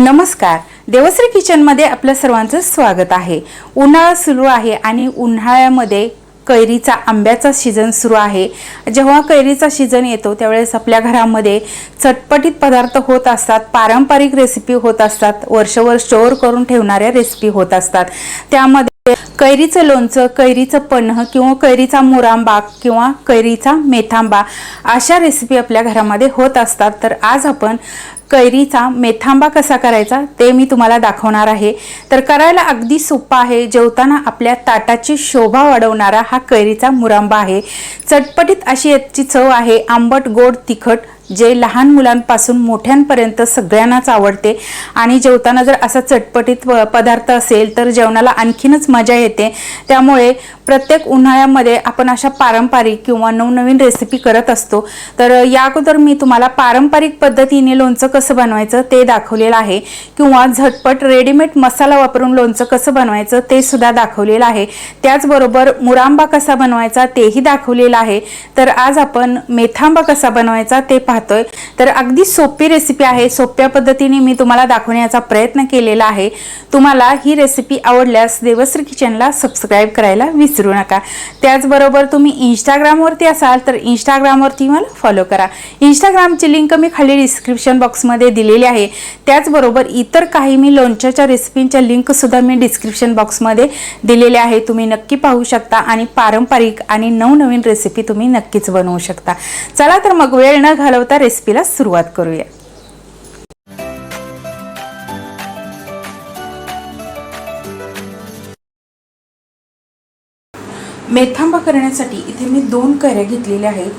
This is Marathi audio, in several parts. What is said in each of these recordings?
नमस्कार. देवश्री किचनमध्ये आपलं सर्वांचं स्वागत आहे. उन्हाळा सुरू आहे आणि उन्हाळ्यामध्ये कैरीचा आंब्याचा सीझन सुरू आहे. जेव्हा कैरीचा सीझन येतो त्यावेळेस आपल्या घरामध्ये चटपटीत पदार्थ होत असतात पारंपरिक रेसिपी होत असतात वर्षभर स्टोअर करून ठेवणाऱ्या रेसिपी होत असतात. त्यामध्ये कैरीचं लोणचं कैरीचं पन्ह किंवा कैरीचा मुरांबा किंवा कैरीचा मेथांबा अशा रेसिपी आपल्या घरामध्ये होत असतात. तर आज आपण कैरीचा मेथांबा कसा करायचा ते मी तुम्हाला दाखवणार आहे. तर करायला अगदी सोपा आहे. जेवताना आपल्या ताटाची शोभा वाढवणारा हा कैरीचा मुरांबा आहे. चटपटीत अशी याची चव आहे. आंबट गोड तिखट जे लहान मुलांपासून मोठ्यांपर्यंत सगळ्यांनाच आवडते. आणि जेवताना जर असा चटपटीत प- पदार्थ असेल तर जेवणाला आणखीनच मजा येते. त्यामुळे प्रत्येक उन्हाळ्यामध्ये आपण अशा पारंपरिक किंवा नवनवीन रेसिपी करत असतो. तर या अगोदर मी तुम्हाला पारंपरिक पद्धतीने लोणचं कसं बनवायचं ते दाखवलेलं आहे. किंवा झटपट रेडीमेड मसाला वापरून लोणचं कसं बनवायचं ते सुद्धा दाखवलेलं आहे. त्याचबरोबर मुरांबा कसा बनवायचा तेही दाखवलेलं आहे. तर आज आपण मेथांबा कसा बनवायचा ते पाहतोय. तर अगदी सोपी रेसिपी आहे. सोप्या पद्धतीने मी तुम्हाला दाखवण्याचा प्रयत्न केलेला आहे. तुम्हाला ही रेसिपी आवडल्यास देवश्री किचनला सबस्क्राईब करायला विसरू नका. त्याचबरोबर तुम्ही इंस्टाग्रामवरती असाल तर इंस्टाग्रामवरती मला फॉलो करा. इंस्टाग्रामची लिंक मी खाली डिस्क्रिप्शन बॉक्समध्ये दिलेली आहे. त्याचबरोबर इतर काही मी लोणच्याच्या रेसिपींच्या लिंकसुद्धा मी डिस्क्रिप्शन बॉक्समध्ये दिलेल्या आहे तुम्ही नक्की पाहू शकता आणि पारंपरिक आणि नवनवीन रेसिपी तुम्ही नक्कीच बनवू शकता. चला तर मग वेळ न घालवता रेसिपीला सुरुवात करूया. मेथांबा करण्यासाठी इथे मी दोन कैऱ्या घेतलेल्या आहेत.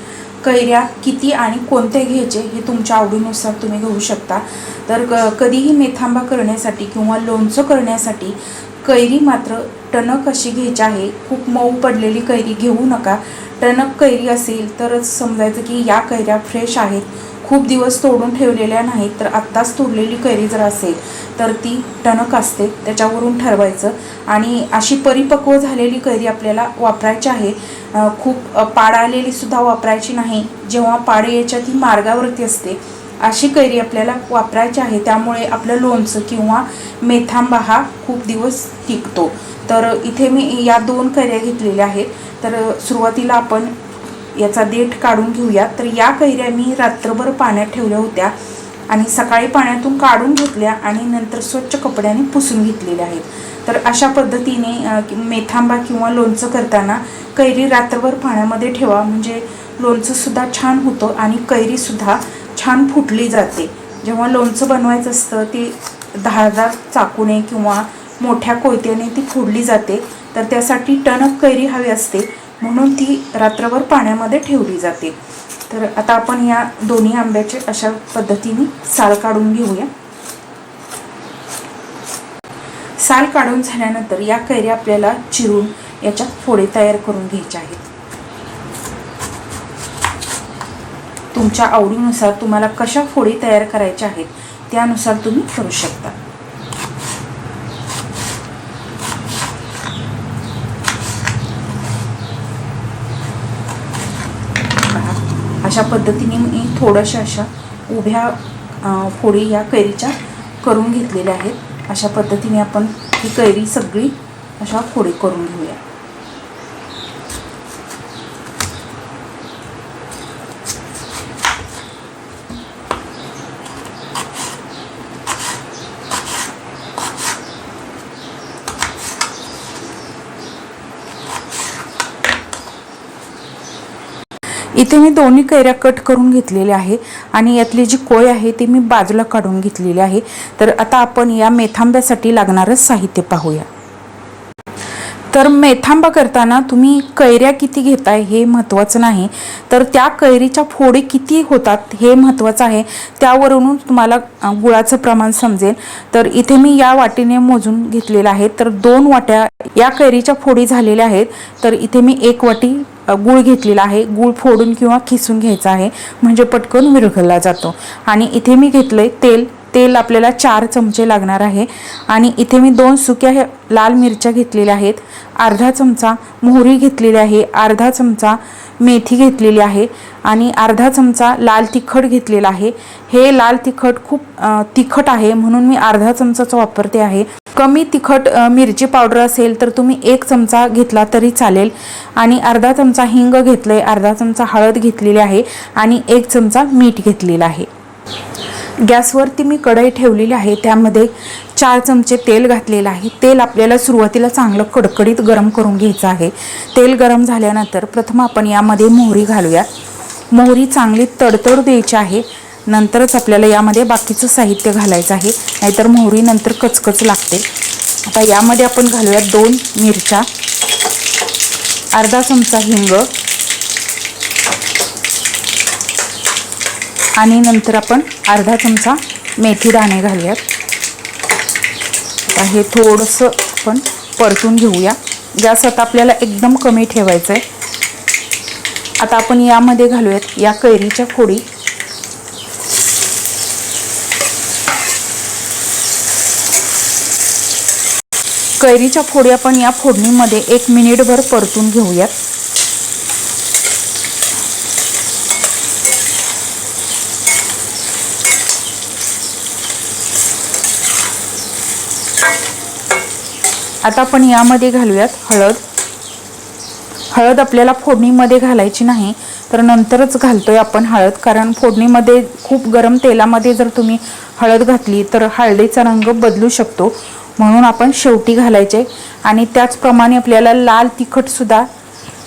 कैऱ्या किती आणि कोणत्या घ्यायचे हे तुमच्या आवडीनुसार तुम्ही घेऊ शकता. तर क- कधीही मेथांबा करण्यासाठी किंवा लोणचं करण्यासाठी कैरी मात्र टणक अशी घ्यायची आहे. खूप मऊ पडलेली कैरी घेऊ नका. टणक कैरी असेल तरच समजायचं की या कैऱ्या फ्रेश आहेत. खूप दिवस तोडून ठेवलेल्या नाहीत तर आत्ताच तोडलेली कैरी जर असेल तर ती टणक असते त्याच्यावरून ठरवायचं. आणि अशी परिपक्व झालेली कैरी आपल्याला वापरायची आहे. खूप पाड आलेली सुद्धा वापरायची नाही. जेव्हा पाड याच्या ती मार्गावरती असते अशी कैरी आपल्याला वापरायची आहे. त्यामुळे आपलं लोणचं किंवा मेथांबा हा खूप दिवस टिकतो. तर इथे मी या दोन कैऱ्या घेतलेल्या आहेत. तर सुरुवातीला आपण याचा देठ काढून घेऊया. तर या कैऱ्या मी रात्रभर पाण्यात ठेवल्या होत्या आणि सकाळी पाण्यातून काढून घेतल्या आणि नंतर स्वच्छ कपड्याने पुसून घेतलेल्या आहेत. तर अशा पद्धतीने मेथांबा किंवा लोणचं करताना कैरी रात्रभर पाण्यामध्ये ठेवा. म्हणजे लोणचंसुद्धा छान होतं आणि कैरीसुद्धा छान फुटली जाते. जेव्हा लोणचं बनवायचं असतं ते धारदार चाकूने किंवा मोठ्या कोयत्याने ती फोडली जाते तर त्यासाठी टणक कैरी हवी असते म्हणून ती रात्रभर पाण्यामध्ये ठेवली जाते. तर आता आपण या दोन्ही आंब्याचे अशा पद्धतीने साल काढून घेऊया. साल काढून झाल्यानंतर या कैऱ्या आपल्याला चिरून याच्यात फोडे तयार करून घ्यायचे आहेत. तुमच्या आवडीनुसार तुम्हाला कशा फोडी तयार करायच्या आहेत त्यानुसार तुम्ही करू शकता पहा अशा पद्धतीने मी थोड्याशा अशा उभ्या फोडी या कैरीच्या करून घेतलेल्या आहेत. अशा पद्धतीने आपण ही कैरी सगळी अशा फोडी करून घेऊया. इथे मी दोन्ही कैऱ्या कट करून घेतलेल्या आहे आणि यातली जी कोय आहे ती मी बाजूला काढून घेतलेली आहे. तर आता आपण या मेथांब्यासाठी लागणारं साहित्य पाहूया. तर मेथांबा करताना तुम्ही कैऱ्या किती घेताय हे महत्त्वाचं नाही. तर त्या कैरीच्या फोडी किती होतात हे महत्त्वाचं आहे. त्यावरून तुम्हाला गुळाचं प्रमाण समजेल. तर इथे मी या वाटीने मोजून घेतलेलं आहे. तर दोन वाट्या या कैरीच्या फोडी झालेल्या आहेत. तर इथे मी एक वाटी गूळ घेतलेला आहे. गूळ फोडून किंवा खिसून घ्यायचा आहे. म्हणजे पटकन विरघळला जातो. आणि इथे मी घेतलंय तेल. तेल आपल्याला चार चमचे लागणार आहे. आणि इथे मी दोन सुक्या हे लाल मिरच्या घेतलेल्या आहेत. अर्धा चमचा मोहरी घेतलेली आहे. अर्धा चमचा मेथी घेतलेली आहे. आणि अर्धा चमचा लाल तिखट घेतलेला आहे. हे लाल तिखट खूप तिखट आहे. म्हणून मी अर्धा चमचाच वापरते आहे. कमी तिखट मिरची पावडर असेल तर तुम्ही एक चमचा घेतला तरी चालेल. आणि अर्धा चमचा हिंग घेतलंय. अर्धा चमचा हळद घेतलेली आहे. आणि एक चमचा मीठ घेतलेला आहे. गॅसवरती मी कढई ठेवलेली आहे. त्यामध्ये चार चमचे तेल घातलेलं आहे. तेल आपल्याला सुरुवातीला चांगलं कडकडीत गरम करून घ्यायचं आहे. तेल गरम झाल्यानंतर प्रथम आपण यामध्ये मोहरी घालूया. मोहरी चांगली तडतड द्यायची आहे. नंतरच आपल्याला यामध्ये बाकीचं साहित्य घालायचं आहे. नाहीतर मोहरी नंतर कचकच लागते. आता यामध्ये आपण घालूया दोन मिरच्या. अर्धा चमचा हिंग. आणि नंतर आपण अर्धा चमचा मेथी दाणे घालूयात. आता हे थोडंसं आपण परतून घेऊया. गॅस आता आपल्याला एकदम कमी ठेवायचं आहे आता आपण यामध्ये घालूयात या कैरीच्या फोडी. कैरीच्या फोडी आपण या फोडणीमध्ये एक मिनिटभर परतून घेऊयात. आता आपण यामध्ये घालूयात हळद. हळद आपल्याला फोडणीमध्ये घालायची नाही तर नंतरच घालतोय आपण हळद. कारण फोडणीमध्ये खूप गरम तेलामध्ये जर तुम्ही हळद घातली तर हळदीचा रंग बदलू शकतो. म्हणून आपण शेवटी घालायचे. आणि त्याचप्रमाणे आपल्याला लाल तिखटसुद्धा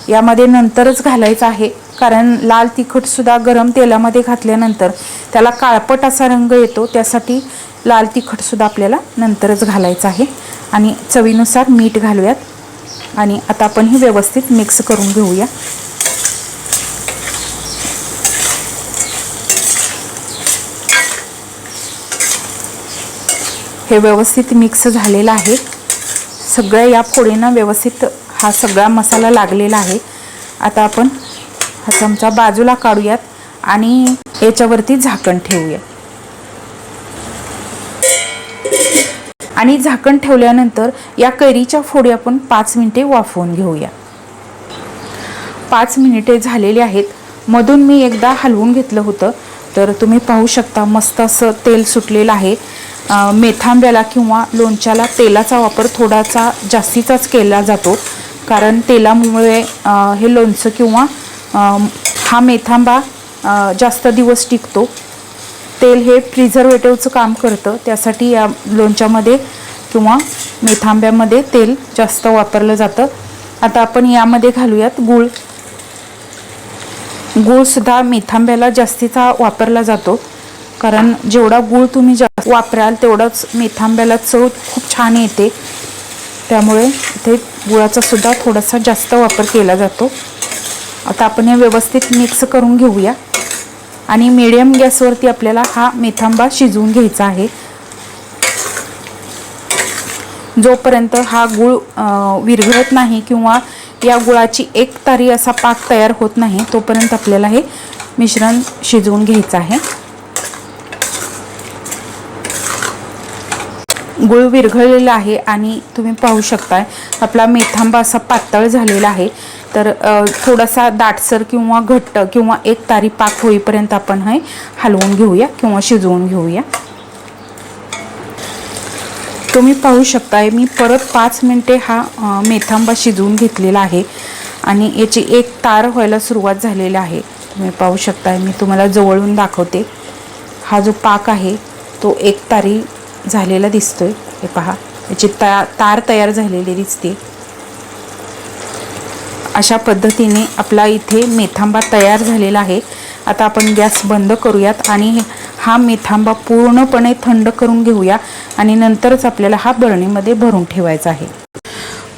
यामध्ये नंतरच घालायचं आहे. कारण लाल तिखटसुद्धा गरम तेलामध्ये घातल्यानंतर त्याला काळपट असा रंग येतो. त्यासाठी लाल तिखटसुद्धा आपल्याला नंतरच घालायचं आहे. आणि चवीनुसार मीठ घालूयात. आणि आता आपण हे व्यवस्थित मिक्स करून घेऊया. हे व्यवस्थित मिक्स झालेलं आहे. सगळ्या या फोडींना व्यवस्थित हा सगळा मसाला लागलेला आहे. आता आपण हा चमचा बाजूला काढूयात आणि याच्यावरती झाकण ठेवूया आणि झाकण ठेवल्यानंतर या कैरीच्या फोडी आपण पाच मिनिटे वाफवून घेऊया. पाच मिनिटे झालेली आहेत. मधून मी एकदा हलवून घेतलं होतं. तर तुम्ही पाहू शकता मस्त असं तेल सुटलेलं आहे. मेथांब्याला किंवा लोणच्याला तेलाचा वापर थोडासा जास्तीचाच केला जातो. कारण तेलामुळे हे लोणचं किंवा हा मेथांबा जास्त दिवस टिकतो. तेल हे प्रिझर्वेटिव्हचं काम करतं. त्यासाठी या लोणच्यामध्ये किंवा मेथांब्यामध्ये तेल जास्त वापरलं जातं. आता आपण यामध्ये घालूयात गूळ. गूळसुद्धा मेथांब्याला जास्तीचा वापरला जातो. कारण जेवढा गूळ तुम्ही जास्त वापराल तेवढाच मेथांब्याला चव खूप छान येते. त्यामुळे इथे गुळाचा सुद्धा थोडासा जास्त वापर केला जातो. आता आपण हे व्यवस्थित मिक्स करून घेऊया. आणि मिडियम गॅसवरती आपल्याला हा मेथांबा शिजवून घ्यायचा आहे. जोपर्यंत हा गूळ विरघळत नाही किंवा या गुळाची एक तारी असा पाक तयार होत नाही तोपर्यंत आपल्याला हे मिश्रण शिजवून घ्यायचं आहे. गुळ विरघळलेला आहे आणि तुम्ही पाहू शकताय आपला मेथांबा असा पातळ झालेला आहे. तर थोडासा दाटसर किंवा घट्ट किंवा एक तारी पाक होईपर्यंत आपण हे हलवून घेऊया किंवा शिजवून घेऊया. तुम्ही पाहू शकताय मी परत पाच मिनटे हा मेथांबा शिजवून घेतलेला आहे आणि याची एक तार व्हायला सुरुवात झालेली आहे. तुम्ही पाहू शकताय मी तुम्हाला जवळून दाखवते. हा जो पाक आहे तो एक तारी झालेला दिसतोय. हे पहा याची ता तार तयार झालेली दिसते. अशा पद्धतीने आपला इथे मेथांबा तयार झालेला आहे. आता आपण गॅस बंद करूयात आणि हा मेथांबा पूर्णपणे थंड करून घेऊया आणि नंतरच आपल्याला हा बरणीमध्ये भरून ठेवायचा आहे.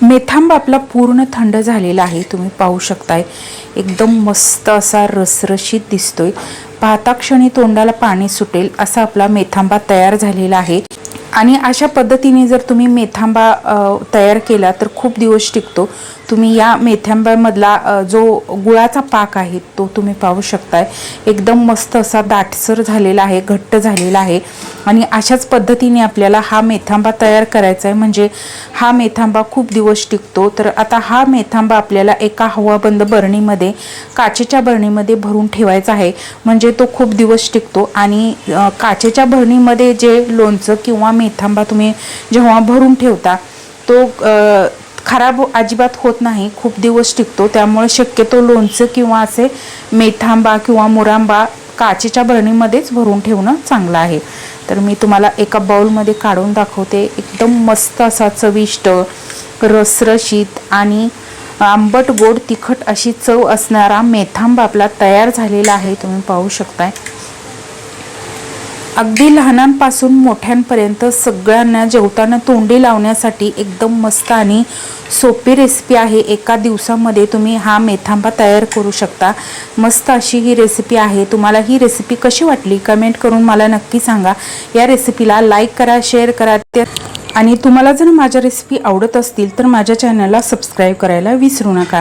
मेथांबा आपला पूर्ण थंड झालेला आहे. तुम्ही पाहू शकताय. एकदम मस्त असा रसरशीत दिसतोय. पाहता क्षणी तोंडाला पाणी सुटेल असा आपला मेथांबा तयार झालेला आहे. आणि अशा पद्धतीने जर तुम्ही मेथांबा तयार केला तर खूप दिवस टिकतो. तुम्ही या मेथ्यांब्यामधला जो गुळाचा पाक आहे तो तुम्ही पाहू शकताय. एकदम मस्त असा दाटसर झालेला आहे घट्ट झालेला आहे. आणि अशाच पद्धतीने आपल्याला हा मेथांबा तयार करायचा आहे म्हणजे हा मेथांबा खूप दिवस टिकतो. तर आता हा मेथांबा आपल्याला एका हवाबंद बरणीमध्ये काचेच्या बरणीमध्ये भरून ठेवायचा आहे. म्हणजे तो खूप दिवस टिकतो. आणि काचेच्या बरणीमध्ये जे लोणचं किंवा मेथांबा तुम्ही जेव्हा भरून ठेवता तो खराब अजिबात होत नाही. खूप दिवस टिकतो. त्यामुळे शक्यतो लोणचं किंवा असे मेथांबा किंवा मुरांबा काचेच्या बरणीमध्येच भरून ठेवणं चांगलं आहे. तर मी तुम्हाला एका बाउलमध्ये काढून दाखवते. एकदम मस्त असा चविष्ट रसरशीत आणि आंबट गोड तिखट अशी चव असणारा मेथांबा आपला तयार झालेला आहे. तुम्ही पाहू शकताय. अगदी लहानांपासून मोठ्यांपर्यंत सगळ्यांना जेवताना तोंडी लावण्यासाठी एकदम मस्त आणि सोपी रेसिपी आहे. एका दिवसामध्ये तुम्ही हा मेथांबा तयार करू शकता. मस्त अशी ही रेसिपी आहे. तुम्हाला ही रेसिपी कशी वाटली? कमेंट करून मला नक्की सांगा. या रेसिपीला लाईक करा शेअर करा. आणि तुम्हाला जर माझ्या रेसिपी आवडत असतील तर माझ्या चॅनलला सबस्क्राईब करायला विसरू नका.